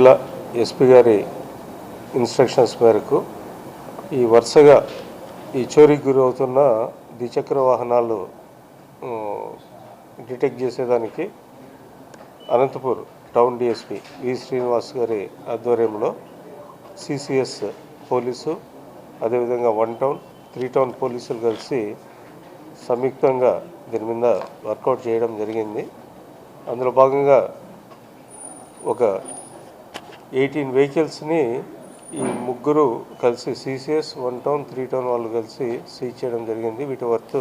జిల్లా ఎస్పీ గారి ఇన్స్ట్రక్షన్స్ మేరకు ఈ వరుసగా ఈ చోరీకి గురి అవుతున్న ద్విచక్ర వాహనాలు డిటెక్ట్ చేసేదానికి Anantapur town DSP V Srinivas గారి ఆధ్వర్యంలో సిసిఎస్ పోలీసు అదేవిధంగా వన్ టౌన్ త్రీ టౌన్ పోలీసులు కలిసి సంయుక్తంగా దీని మీద వర్కౌట్ చేయడం జరిగింది. అందులో భాగంగా ఒక ఎయిటీన్ వెహికల్స్ని ఈ ముగ్గురు కలిసి CCS one town three town వాళ్ళు కలిసి సీజ్ చేయడం జరిగింది. వీటి వర్త్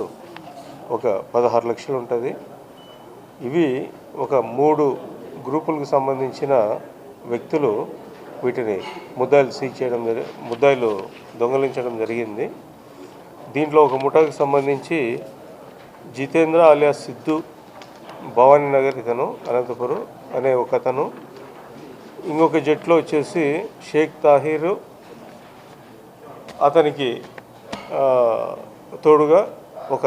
ఒక పదహారు లక్షలు ఉంటుంది. ఇవి ఒక మూడు గ్రూపులకు సంబంధించిన వ్యక్తులు వీటిని ముద్దాయిలు సీజ్ చేయడం జరి ముద్దాయిలు దొంగలించడం జరిగింది. దీంట్లో ఒక ముఠాకు సంబంధించి జితేంద్ర ఆలియా సిద్ధు భవానీ నగర్ ఇతను అనంతపురం అనే ఒక అతను ఇంకొక జట్లో వచ్చేసి షేక్ తాహీరు అతనికి తోడుగా ఒక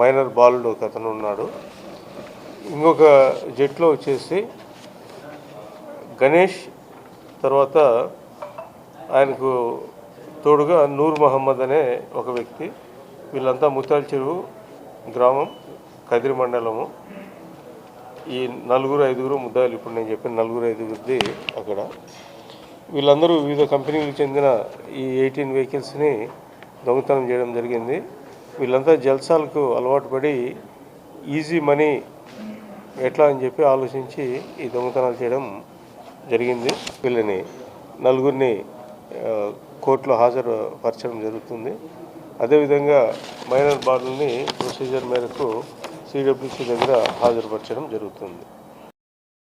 మైనర్ బాలుడు ఒక అతను ఉన్నాడు. ఇంకొక జట్లో వచ్చేసి గణేష్ తర్వాత ఆయనకు తోడుగా నూర్ మహమ్మద్ అనే ఒక వ్యక్తి. వీళ్ళంతా ముత్తాల చెరువు గ్రామం కదిరి మండలము. ఈ నలుగురు ఐదుగురు ముద్దాయిలు ఇప్పుడు నేను చెప్పిన నలుగురు ఐదుగురిది అక్కడ. వీళ్ళందరూ వివిధ కంపెనీలకు చెందిన ఈ ఎయిటీన్ వెహికల్స్ని దొంగతనం చేయడం జరిగింది. వీళ్ళంతా జల్సాలకు అలవాటు పడి ఈజీ మనీ ఎట్లా అని చెప్పి ఆలోచించి ఈ దొంగతనాలు చేయడం జరిగింది. వీళ్ళని నలుగురిని కోర్టులో హాజరు పరచడం జరుగుతుంది. అదేవిధంగా మైనర్ బాలుని ప్రొసీజర్ మేరకు సిడబ్ల్యూసీ దగ్గర హాజరుపరచడం జరుగుతుంది.